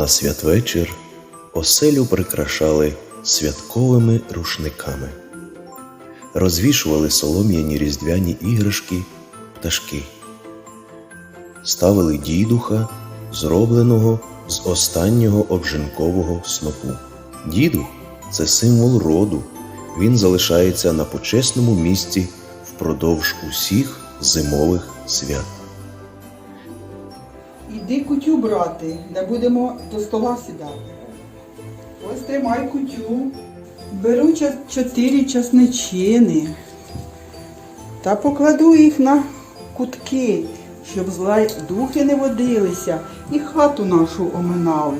На святвечір оселю прикрашали святковими рушниками, розвішували солом'яні різдвяні іграшки, пташки, ставили дідуха, зробленого з останнього обжинкового снопу. Дідух це символ роду. Він залишається на почесному місці впродовж усіх зимових свят. Іди кутю брати, де будемо до стола сідати. Ось тримай кутю. Беру чотири часничини та покладу їх на кутки, щоб зла духи не водилися і хату нашу оминали.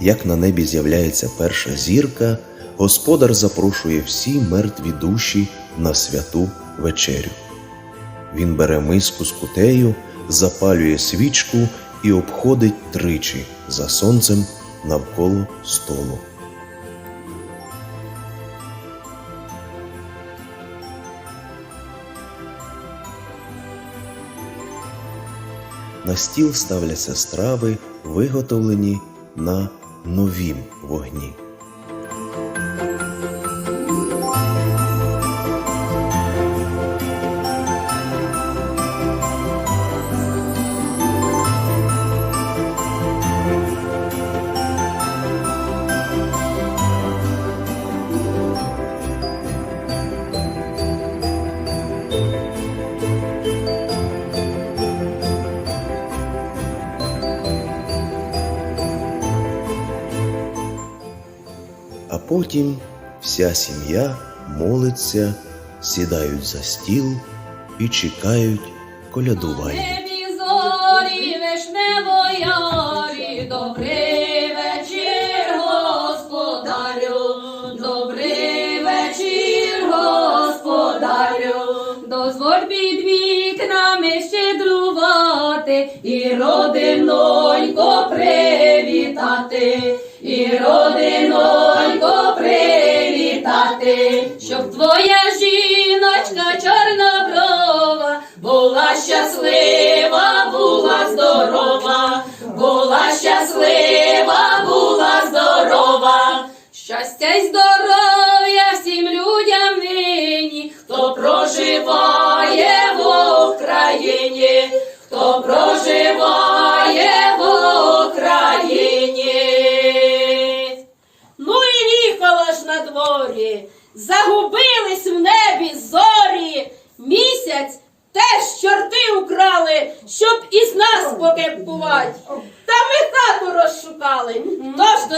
Як на небі з'являється перша зірка, господар запрошує всі мертві душі на святу вечерю. Він бере миску з кутею, запалює свічку і обходить тричі за сонцем навколо столу. На стіл ставляться страви, виготовлені на новім вогні. Потім вся сім'я молиться, сідають за стіл і чекають колядування. Зорі вікнами щедрувати і родинонько привітати, і родинонько щоб твоя жіночка чорноброва була щаслива, була здорова, була щаслива, була здорова. Щастя й здоров'я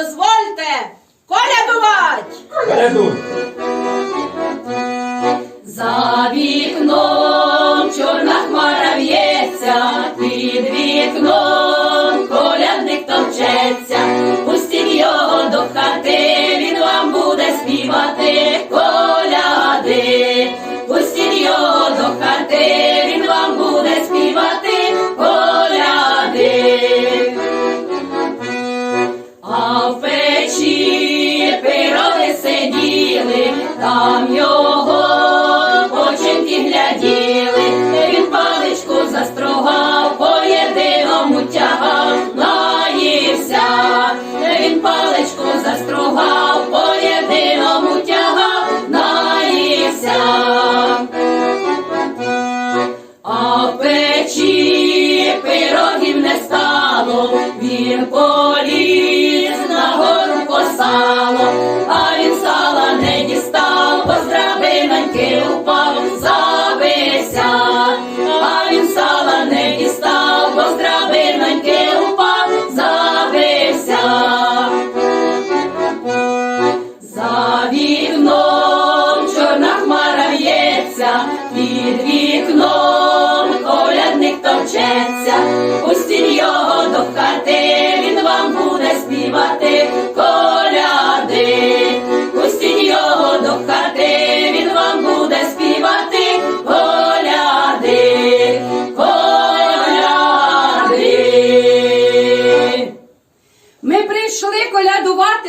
дозвольте колядувати. За сало, а він сала не дістав, бо драбиноньки упав, забився, а він сала не дістав, бо з упав, забився. За вікном чорна хмара в'ється, під вікном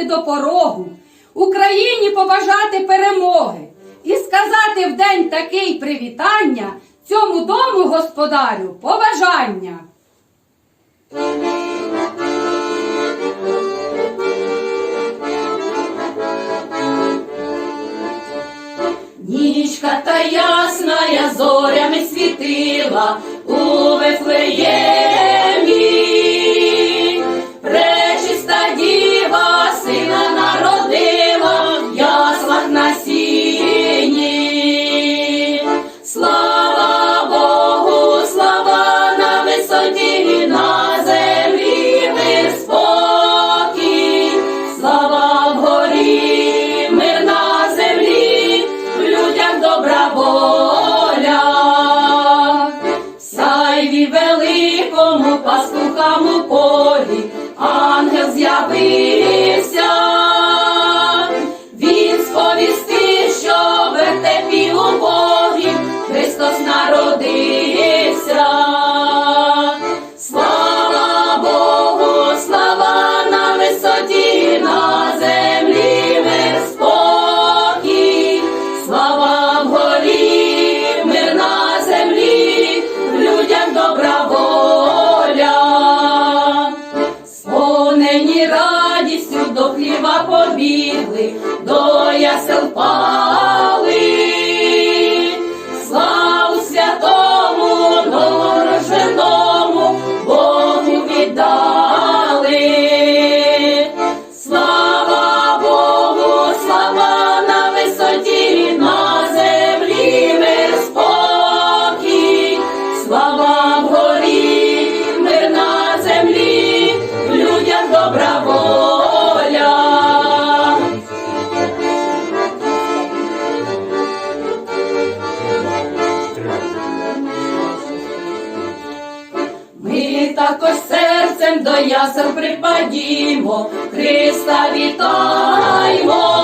до порогу, Україні побажати перемоги і сказати в день такий привітання цьому дому господарю побажання. Нічка та ясна, я зорями світила у Вифлеємі. we Христа вітаймо,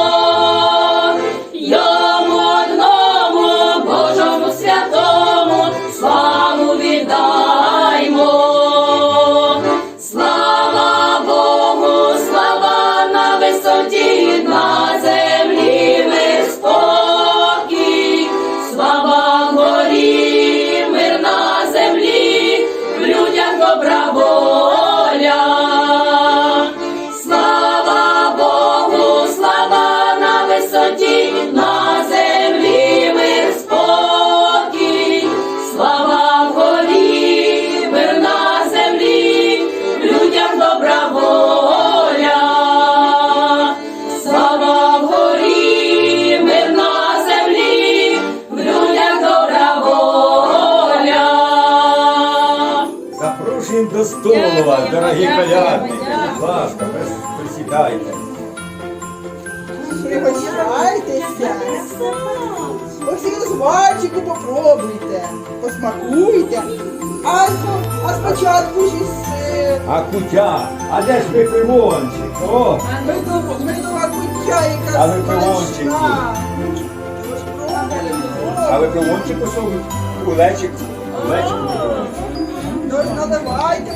столу дорогі колядники. Будь ласка, прис- присідайте. Пригощайтеся. Ось зварчику попробуйте, посмакуйте. А, а спочатку ж із А кутя, а де ж ви пивончик? О, медова куття, яка А ви пивончики? смачна. А ви пивончик усунуть? Кулечик, кулечик.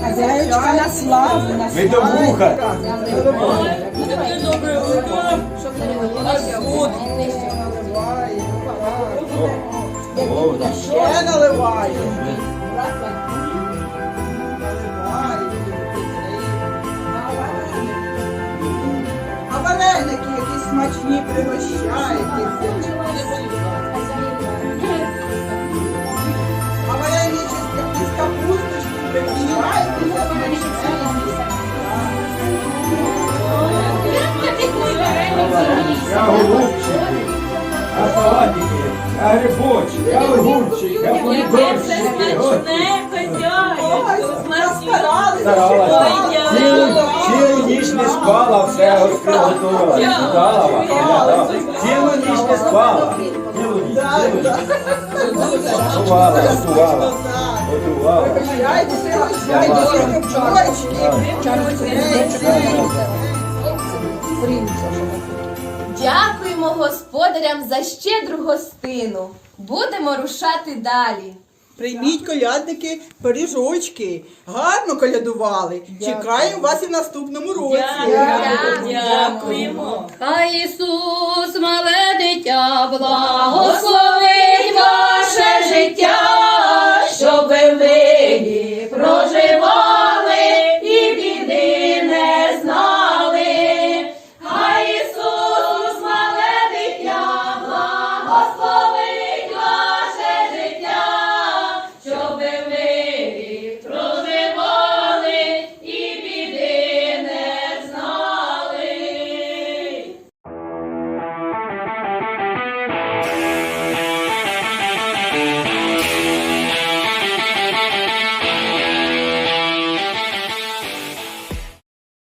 Хазяючка на славу, на Ми до вуха. О, Ще наливаю. А вареники якісь смачні пригощайтеся. Я голубчики, а салатики, а грибочки, а огурчики, а помідорчики. Старалася. Цілу, цілу ніч не спала, все приготувала. Читала вас, глядала. Цілу ніч не спала. Цілу ніч, цілу ніч. Готувала, готувала. Готувала. Пригощайтеся. Дякуємо господарям за щедру гостину. Будемо рушати далі. Прийміть колядники пиріжочки. Гарно колядували. Чекаємо вас і в наступному році. Дякуємо. Хай Ісус, мале дитя, благослови.